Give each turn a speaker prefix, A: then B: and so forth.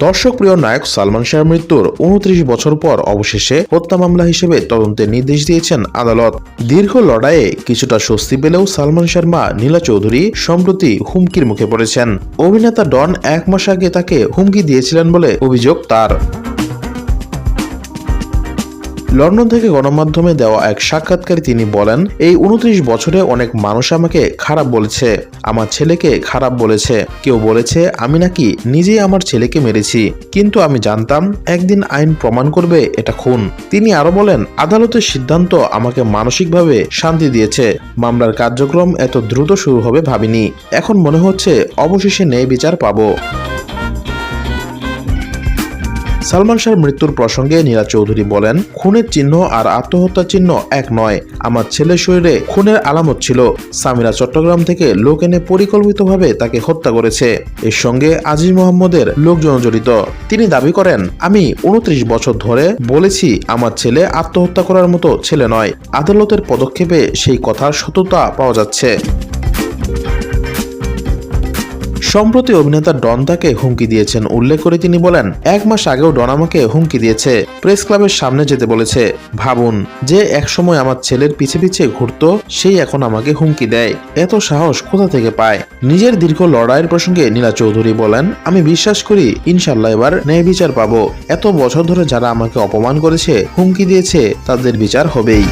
A: দর্শক প্রিয় নায়ক সালমান শাহের মৃত্যুর উনত্রিশ বছর পর অবশেষে হত্যা মামলা হিসেবে তদন্তের নির্দেশ দিয়েছেন আদালত। দীর্ঘ লড়াইয়ে কিছুটা স্বস্তি পেলেও সালমান শাহের মা নীলা চৌধুরী সম্প্রতি হুমকির মুখে পড়েছেন। অভিনেতা ডন এক মাস আগে তাকে হুমকি দিয়েছিলেন বলে অভিযোগ তার। লন্ডন থেকে গণমাধ্যমে দেওয়া এক সাক্ষাৎকারে তিনি বলেন, এই উনত্রিশ বছরে অনেক মানুষ আমাকে খারাপ বলেছে, আমার ছেলেকে খারাপ বলেছে। কেউ বলেছে, আমি নাকি নিজেই আমার ছেলেকে মেরেছি, কিন্তু আমি জানতাম একদিন আইন প্রমাণ করবে এটা খুন। তিনি আরও বলেন, আদালতের সিদ্ধান্ত আমাকে মানসিকভাবে শান্তি দিয়েছে, মামলার কার্যক্রম এত দ্রুত শুরু হবে ভাবিনি। এখন মনে হচ্ছে অবশেষে ন্যায় বিচার পাবো। সালমান শাহর মৃত্যুর প্রসঙ্গে নীরা চৌধুরী বলেন, খুনের চিহ্ন আর আত্মহত্যার চিহ্ন এক নয়। আমার ছেলের শরীরে খুনের আলামত ছিল। সামিরা চট্টগ্রাম থেকে লোক এনে পরিকল্পিতভাবে তাকে হত্যা করেছে। এর সঙ্গে আজিজ মোহাম্মদের লোকজন জড়িত। তিনি দাবি করেন, আমি উনত্রিশ বছর ধরে বলেছি, আমার ছেলে আত্মহত্যা করার মতো ছেলে নয়। আদালতের পদক্ষেপে সেই কথার সততা পাওয়া যাচ্ছে। সম্প্রতি অভিনেতা ডন তাকে হুমকি দিয়েছেন, উল্লেখ করে তিনি বলেন, এক মাস আগেও ডন আমাকে হুমকি দিয়েছে, প্রেস ক্লাবের সামনে যেতে বলেছে। ভাবুন, যে একসময় আমার ছেলের পিছে পিছে ঘুরতো, সেই এখন আমাকে হুমকি দেয়। এত সাহস কোথা থেকে পায়? নিজের দীর্ঘ লড়াইয়ের প্রসঙ্গে নীলা চৌধুরী বলেন, আমি বিশ্বাস করি ইনশাল্লাহ এবার ন্যায় বিচার পাবো। এত বছর ধরে যারা আমাকে অপমান করেছে, হুমকি দিয়েছে, তাদের বিচার হবেই।